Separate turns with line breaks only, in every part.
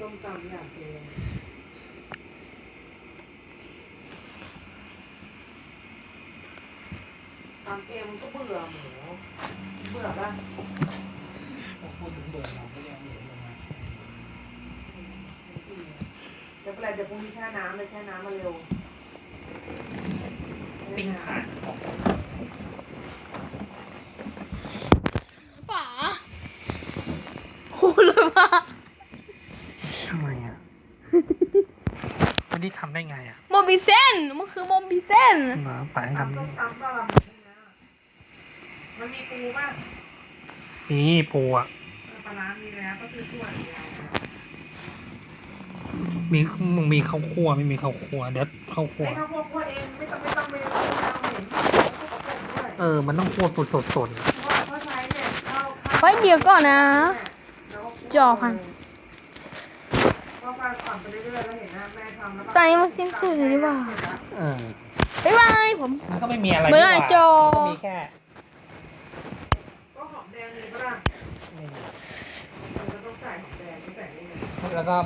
ส้มตำอยากกินตำเองมันก็เบื่อหมูเบื่อป่ะ
พูดถึงเบื่อเราก็ยังเหลือลงมาแช่
เดี๋ยวเป็นไรเดี๋ยวพรุ่งนี้แช่น้ำเลยแช่น้ำมาเร็ว
ปิ้งขาดออก
ป๋าคูเลยว่า
ทำไมอะ วันนี้ทำได้ไงอะ
โมบิเซนมันคือโมบิเซน
หมาป่าทำ
ตำส้
ได้
มตำป่ะมันมีปูป่ะ
นี่ปูอะ
ปลาร้ามีแล้วก็ซื้อส่วนเดียว
มีมึงมีข้าวคั่วไม่มีข้าวคั่วเดี๋ยวข้าวคั่ว
ไอ้ข้าวโพดคั่วเองไม่ต้องไม่ต้องไปเอาเห็นข้าวโพดด้วย
เออมันต้องคั่วสดสดสด
เพราะเพราะใช้เนี่ยข้าวข้าว
เฮ้ยเดี๋ยวก่อนนะ จอพัง
ก็ฟังฝังไปเรื่อยๆแล้วเห็นนะแม่ทำแล้วก็
ตอนนี้มันสิ้นสุดเลยดีกว่า
เออ
บ๊ายบายผม
มันก็ไม่มีอะไร
เมื่อไหร่
ดีกว่า
จอ
ก็มีแค่
ก็หอมแดงมีปะล่ะ
นี่
มันต้องใส่หอมแดงไม่ใส่ได้ไง
แล้วก็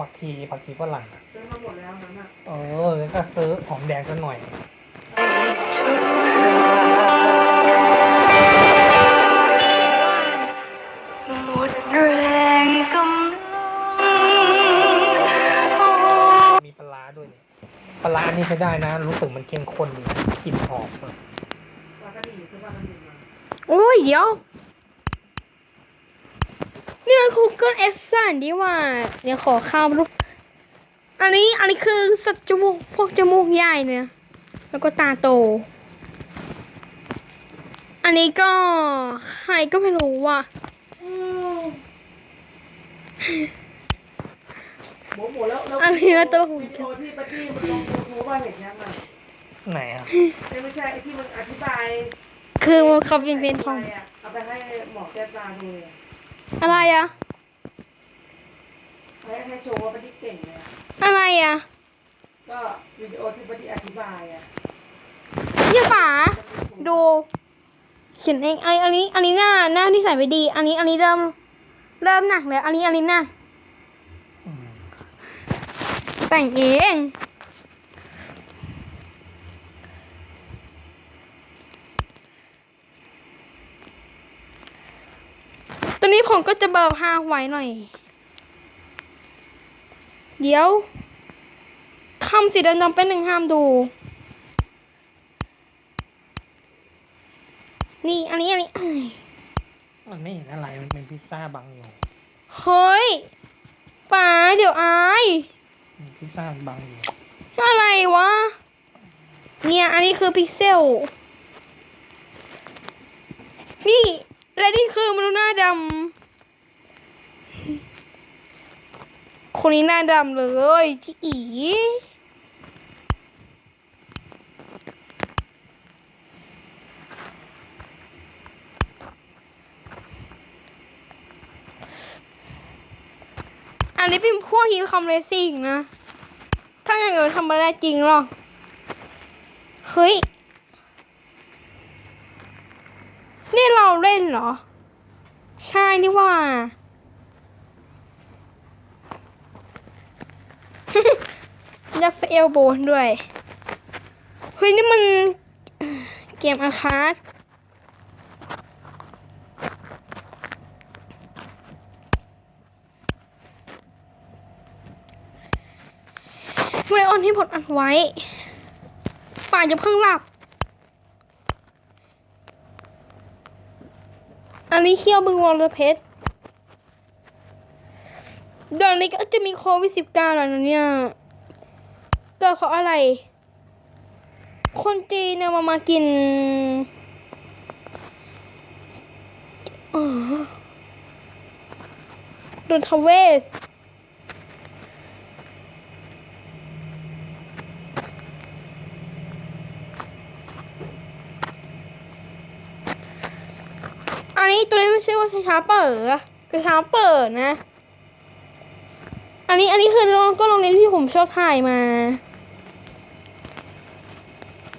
ผักชีผักชีฝรั่งอะ
ซื้อมาหมดแล้วนั้นอะ
เออแล้วก็ซื้อหอมแดงสักหน่อย ปลาอันนี้ใช้ได้นะ รู้สึกมันเข้มข้นดีกลิ่นหอมอะ
ปลากระดิ่งซื้อปลากระดิ่งมา
โอ้ยเดี๋ยวนี่มันคูเกิลเอสซันดีว่า เดี๋ยวขอข้ามรูปอันนี้อันนี้คือสัตว์จมูกพวกจมูกใหญ่เนี่ย แล้วก็ตาโต อันนี้ก็ใครก็ไม่รู้ว่ะ
หมูหมูแล้วแล้ว
อันนี้นะตัวผม
วิดีโอที่ปาจี้มันลงยูทูบว่าเห็นยังไง
ไหนอะ
ไม่ใช่ไอ้ที่มันอธิบาย
คือเขาเป็นเป็นของ
เอาไปให้หมอแก้ตาดูเลย
อะไรอะ
ให้ให้โชว์ว่าปาจี้เก่งเลยอะ
อะไรอะ
ก็วิดีโอที่ปาจี้อธิบายอะ
เนี่ยป๋าดูเขียนเองไออันนี้ อันนี้หน้าหน้าที่ใส่ไปดี อันนี้ อันนี้เริ่ม เริ่มหนักแล้วอันนี้ อันนี้หนัก
อืม
แต่งเองตอนนี้ผมก็จะเบอร์ห้าไว้หน่อย เดี๋ยวทำสีดำๆเป็นหนึ่งห้ามดู นี่ อันนี้ อันนี้
มันไม่เห็นอะไร มันเป็นพิซซ่าบังอยู่
เฮ้ยป๋าเดี๋ยวอาย
พิซซ่าบังอยู่
อะไรวะ เนี่ย อันนี้คือพิกเซล นี่ และนี่คือมนุษย์หน้าดำ คนนี้หน้าดำเลยจิ นี้เป็นพวกฮีทคอมเรซิ่งนะ ถ้าอย่างอื่นทำไม่ได้จริงหรอก เฮ้ย นี่เราเล่นเหรอ ใช่นี่ว่าจะเฟลโบนด้วย เฮ้ย นี่มันเกมอาคาร์ ไวออนที่ผมอัดไว้ป่าจะเพิ่งหลับ อันนี้เขี้ยวบึงวอลเพชรเดี๋ยวนี้ก็จะมีโควิดสิบเก้าแล้วนะเนี่ย เกิดเพราะอะไร คนจีนเนี่ยมามากินอ๋อโดนทเวศ นนี้ตัวนี้ไม่ใช่ว่าช้าเปิดกระช้าเปิดนะ อันนี้อันนี้คือก็โรงเรียนที่ผมชอบถ่ายมา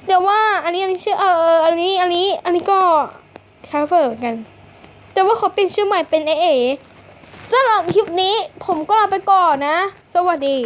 เดี๋ยวว่าอันนี้อันนี้ชื่อเอออันนี้อันนี้อันนี้ก็ช้าเปิดเหมือนกัน แต่ว่าเขาเปลี่ยนชื่อใหม่เป็นเอเอสสำหรับคลิปนี้ผมก็ลาไปก่อนนะ สวัสดี